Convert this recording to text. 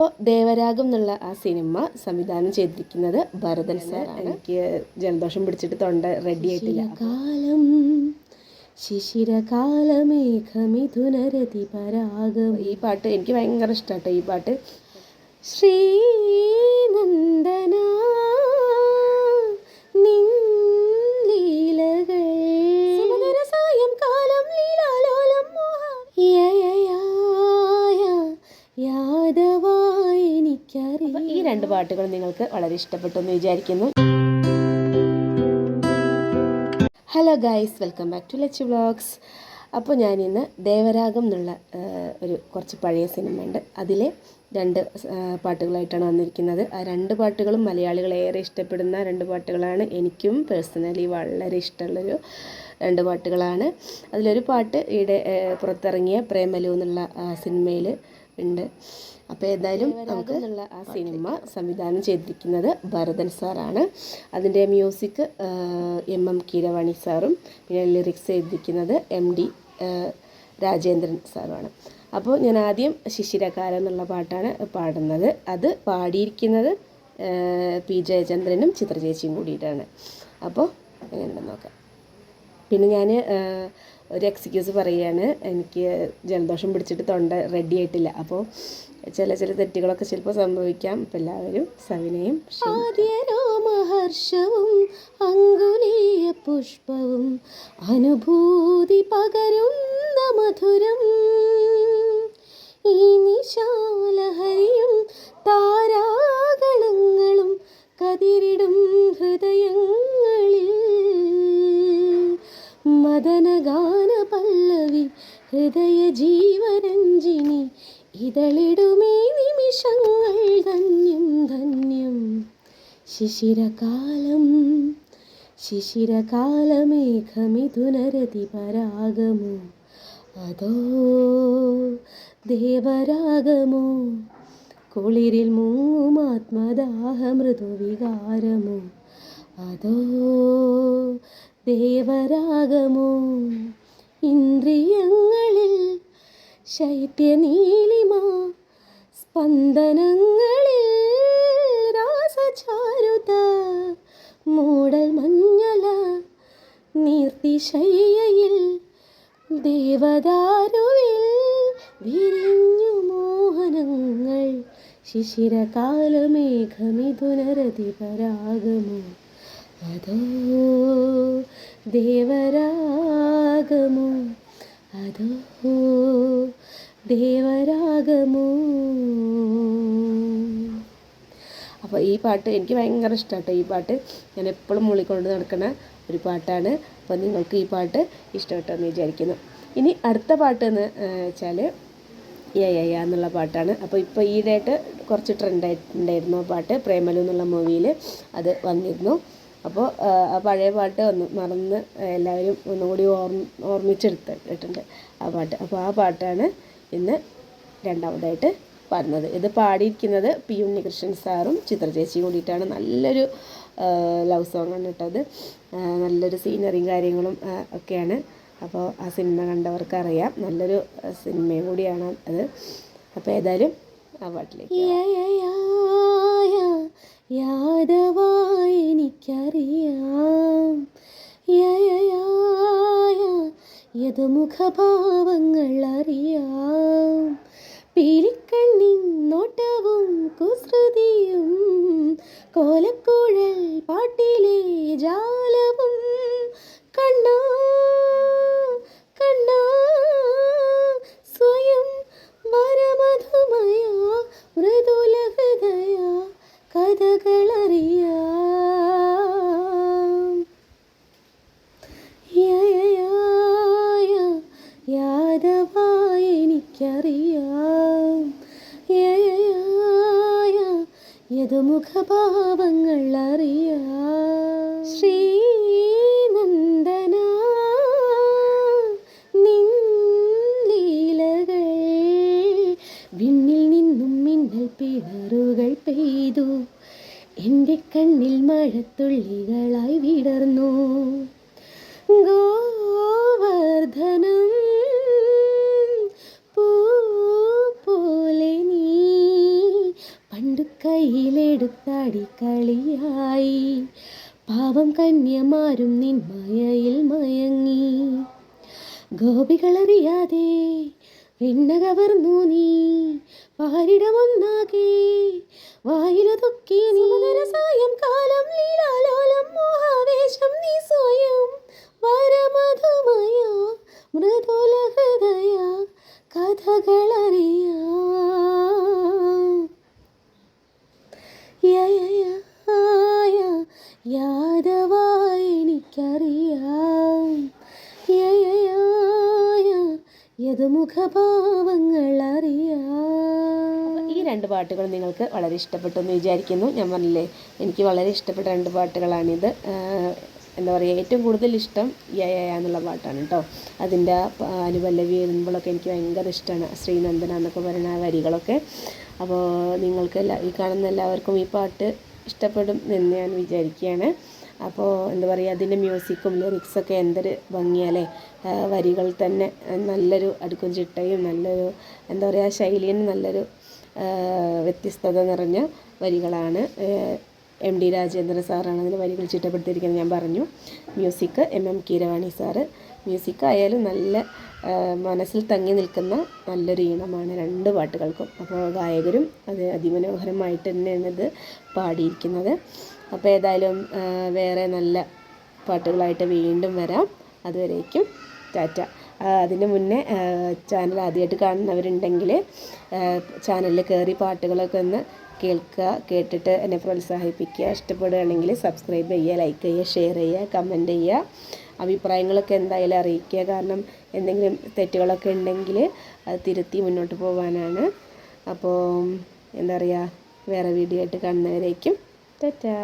അപ്പോൾ ദേവരാഗം എന്നുള്ള ആ സിനിമ സംവിധാനം ചെയ്തിരിക്കുന്നത് ഭരതൻ സാർ എനിക്ക് ജലദോഷം പിടിച്ചിട്ട് തൊണ്ട റെഡി ആയിട്ടില്ല. കാലം ശിശിരകാലമേഘമിഥുനരതി പരാഗം. ഈ പാട്ട് എനിക്ക് ഭയങ്കര ഇഷ്ടമാട്ടോ ഈ പാട്ട്. ശ്രീനന്ദന രണ്ട് പാട്ടുകൾ നിങ്ങൾക്ക് വളരെ ഇഷ്ടപ്പെട്ടു എന്ന് വിചാരിക്കുന്നു. Hello guys welcome back to Lach vlogs അപ്പോൾ ഞാനിന്ന് ദേവരാഗം എന്നുള്ള ഒരു കുറച്ച് പഴയ സിനിമ ഉണ്ട് അതിലെ രണ്ട് പാട്ടുകളായിട്ടാണ് വന്നിരിക്കുന്നത്. ആ രണ്ട് പാട്ടുകളും മലയാളികൾ ഏറെ ഇഷ്ടപ്പെടുന്ന രണ്ട് പാട്ടുകളാണ്. എനിക്കും പേഴ്സണലി വളരെ ഇഷ്ടമുള്ളൊരു രണ്ട് പാട്ടുകളാണ്. അതിലൊരു പാട്ട് ഈയിടെ പുറത്തിറങ്ങിയ പ്രേമലു എന്നുള്ള സിനിമയിൽ ഉണ്ട്. അപ്പോൾ ഏതായാലും നമുക്ക് ആ സിനിമ സംവിധാനം ചെയ്തിരിക്കുന്നത് ഭരതൻ സാറാണ്. അതിന്റെ മ്യൂസിക് എം എം കീരവാണി സാറും പിന്നെ ലിറിക്സ് ചെയ്തിരിക്കുന്നത് എം ഡി രാജേന്ദ്രൻ സാറുമാണ്. അപ്പോൾ ഞാൻ ആദ്യം ശിശിരകാലം എന്നുള്ള പാട്ടാണ് പാടുന്നത്. അത് പാടിയിരിക്കുന്നത് പി ജയചന്ദ്രനും ചിത്രചേച്ചിയും കൂടിയിട്ടാണ്. അപ്പോൾ എങ്ങനെയുണ്ടെന്ന് നോക്കാം. പിന്നെ ഞാൻ ഒരു എക്സ്ക്യൂസ് പറയുകയാണ് എനിക്ക് ജലദോഷം പിടിച്ചിട്ട് തൊണ്ട റെഡി ആയിട്ടില്ല. അപ്പോൾ ചില ചില തെറ്റുകളൊക്കെ ചിലപ്പോൾ സംഭവിക്കാം. അപ്പം എല്ലാവരും സവിനയും ആദ്യരോമഹർഷവും അങ്കുലീയ പുഷ്പവും അനുഭൂതി പകരുന്ന മധുരം. ഈ നിശാലഹരിയും ഹൃദയ ജീവരഞ്ജിനി ഇതളിടുമേ നിമിഷങ്ങൾ ധന്യം ധന്യം. ശിശിരകാലം ശിശിരകാലമേഘമിഥുനരതി പരാഗമോ അതോ ദേവരാഗമോ? കുളിരിൽ മുങ്ങും ആത്മദാഹ മൃദുവികാരമോ അതോ ദേവരാഗമോ? ഇന്ദ്രിയങ്ങളിൽ ശൈത്യനീലിമ സ്പന്ദനങ്ങളിൽ രാസചാരുത മൂടൽ മഞ്ഞല നീർത്തിശയ്യയിൽ ദേവദാരുവിൽ വിരിഞ്ഞു മോഹനങ്ങൾ. ശിശിരകാലമേഘമിഥുനരതി പരാഗമോ അതോ ദേവരാഗമോ അതോ ദേവരാഗമോ? അപ്പോൾ ഈ പാട്ട് എനിക്ക് ഭയങ്കര ഇഷ്ടമാട്ടോ ഈ പാട്ട് ഞാൻ എപ്പോഴും മുള്ളിക്കൊണ്ട് നടക്കുന്ന ഒരു പാട്ടാണ്. അപ്പോൾ നിങ്ങൾക്ക് ഈ പാട്ട് ഇഷ്ടപ്പെട്ടോ എന്ന് വിചാരിക്കുന്നു. ഇനി അടുത്ത പാട്ട് എന്ന് വെച്ചാൽ യ എന്നുള്ള പാട്ടാണ്. അപ്പോൾ ഇപ്പോൾ ഈയിടെയായിട്ട് കുറച്ച് ട്രെൻഡായിട്ടുണ്ടായിരുന്നു ആ പാട്ട്. പ്രേമലു എന്നുള്ള മൂവിയിൽ അത് വന്നിരുന്നു. അപ്പോൾ ആ, പഴയ പാട്ട് ഒന്ന് മറന്ന് എല്ലാവരും ഒന്നുകൂടി ഓർമ്മ ഓർമ്മിച്ചെടുത്തിട്ടുണ്ട് ആ പാട്ട്. അപ്പോൾ ആ പാട്ടാണ് ഇന്ന് രണ്ടാമതായിട്ട് പാടുന്നത് ഇത് പാടിയിരിക്കുന്നത് പി ഉണ്ണികൃഷ്ണൻ സാറും ചിത്ര ചേച്ചി കൂടിയിട്ടാണ്. നല്ലൊരു ലവ് സോങ് ആണ് നല്ലൊരു സീനറിയും കാര്യങ്ങളും ഒക്കെയാണ്. അപ്പോൾ ആ സിനിമ കണ്ടവർക്ക് അറിയാം നല്ലൊരു സിനിമയും കൂടിയാണ് അത്. അപ്പോൾ ഏതായാലും ആ പാട്ടിലേക്ക് യാദവായി എനിക്കറിയാം. യത് മുഖഭാവങ്ങൾ അറിയാം. പീലിക്കണ്ണിൻ നോട്ടവും കുസൃതിയും കോലക്കുഴൽ യാദവായി എനിക്കറിയാം. യതുമുഖഭാവങ്ങൾ അറിയാം. ശ്രീനന്ദന നിൻ ലീലകൾ വിണ്ണിൽ നിന്നും മിന്നൽ പിടറുകൾ പെയ്തു. എന്റെ കണ്ണിൽ മഴത്തുള്ളികളായി വിടർന്നു. ഗോവർദ്ധനം കയ്യിലെടുത്താടി കളിയായി പാവം കന്യമാരും നിൻ മയയിൽ മയങ്ങി. ഗോപികളറിയാതെ വെണ്ണ കവർന്നു നീ. പാരിടമൊന്നാകെ വായിലൊതുക്കി സായം കാലം ലീലാലോലം യയയായ യാദവായി എനിക്കറിയാം. യതുമുഖഭാവങ്ങൾ അറിയാം. ഈ രണ്ട് പാട്ടുകൾ നിങ്ങൾക്ക് വളരെ ഇഷ്ടപ്പെട്ടു എന്ന് വിചാരിക്കുന്നു. ഞാൻ പറഞ്ഞില്ലേ എനിക്ക് വളരെ ഇഷ്ടപ്പെട്ട രണ്ട് പാട്ടുകളാണിത്. എന്താ പറയുക ഏറ്റവും കൂടുതൽ ഇഷ്ടം യ യ യ എന്നുള്ള പാട്ടാണ് കേട്ടോ അതിന്റെ അനുപല്ലവി എഴുതുമ്പോഴൊക്കെ എനിക്ക് ഭയങ്കര ഇഷ്ടമാണ്. ശ്രീനന്ദന എന്നൊക്കെ പറയുന്ന വരികളൊക്കെ. അപ്പോൾ നിങ്ങൾക്ക് ഈ കാണുന്ന എല്ലാവർക്കും ഈ പാട്ട് ഇഷ്ടപ്പെടും എന്ന് ഞാൻ വിചാരിക്കുകയാണ്. അപ്പോൾ എന്താ പറയുക അതിന്റെ മ്യൂസിക്കും ലിറിക്സൊക്കെ എന്തൊരു ഭംഗിയല്ലേ ആ, വരികൾ തന്നെ നല്ലൊരു അടുക്കും ചിട്ടയും നല്ലൊരു എന്താ പറയുക ശൈലിയും നല്ലൊരു വ്യത്യസ്തത നിറഞ്ഞ വരികളാണ്. എം ഡി രാജേന്ദ്ര സാറാണ് അതിന് വരികൾ ചിട്ടപ്പെടുത്തിയിരിക്കുന്നത് ഞാൻ പറഞ്ഞു. Music M M Keeravani sir. Music ആയാലും നല്ല മനസ്സിൽ തങ്ങി നിൽക്കുന്ന നല്ലൊരു ഈണമാണ് രണ്ട് പാട്ടുകൾക്കും. അപ്പോൾ ഗായകരും അത് അതിമനോഹരമായിട്ട് തന്നെയാണ് ഇത് പാടിയിരിക്കുന്നത്. അപ്പോൾ ഏതായാലും വേറെ നല്ല പാട്ടുകളായിട്ട് വീണ്ടും വരാം. അതുവരേക്കും ടാറ്റ. അതിന് മുന്നേ ചാനൽ ആദ്യമായിട്ട് കാണുന്നവരുണ്ടെങ്കിൽ ചാനലിൽ കയറി പാട്ടുകളൊക്കെ ഒന്ന് കേൾക്കുക കേട്ടിട്ട് എന്നെ പ്രോത്സാഹിപ്പിക്കുക ഇഷ്ടപ്പെടുകയാണെങ്കിൽ സബ്സ്ക്രൈബ് ചെയ്യുക ലൈക്ക് ചെയ്യുക ഷെയർ ചെയ്യുക കമന്റ് ചെയ്യുക. അഭിപ്രായങ്ങളൊക്കെ എന്തായാലും അറിയിക്കുക. കാരണം എന്തെങ്കിലും തെറ്റുകളൊക്കെ ഉണ്ടെങ്കിൽ അത് തിരുത്തി മുന്നോട്ട് പോകാനാണ് അപ്പോൾ എന്താ പറയുക? വേറെ വീഡിയോ ആയിട്ട് കാണുന്നവരേക്കും. ടാറ്റാ.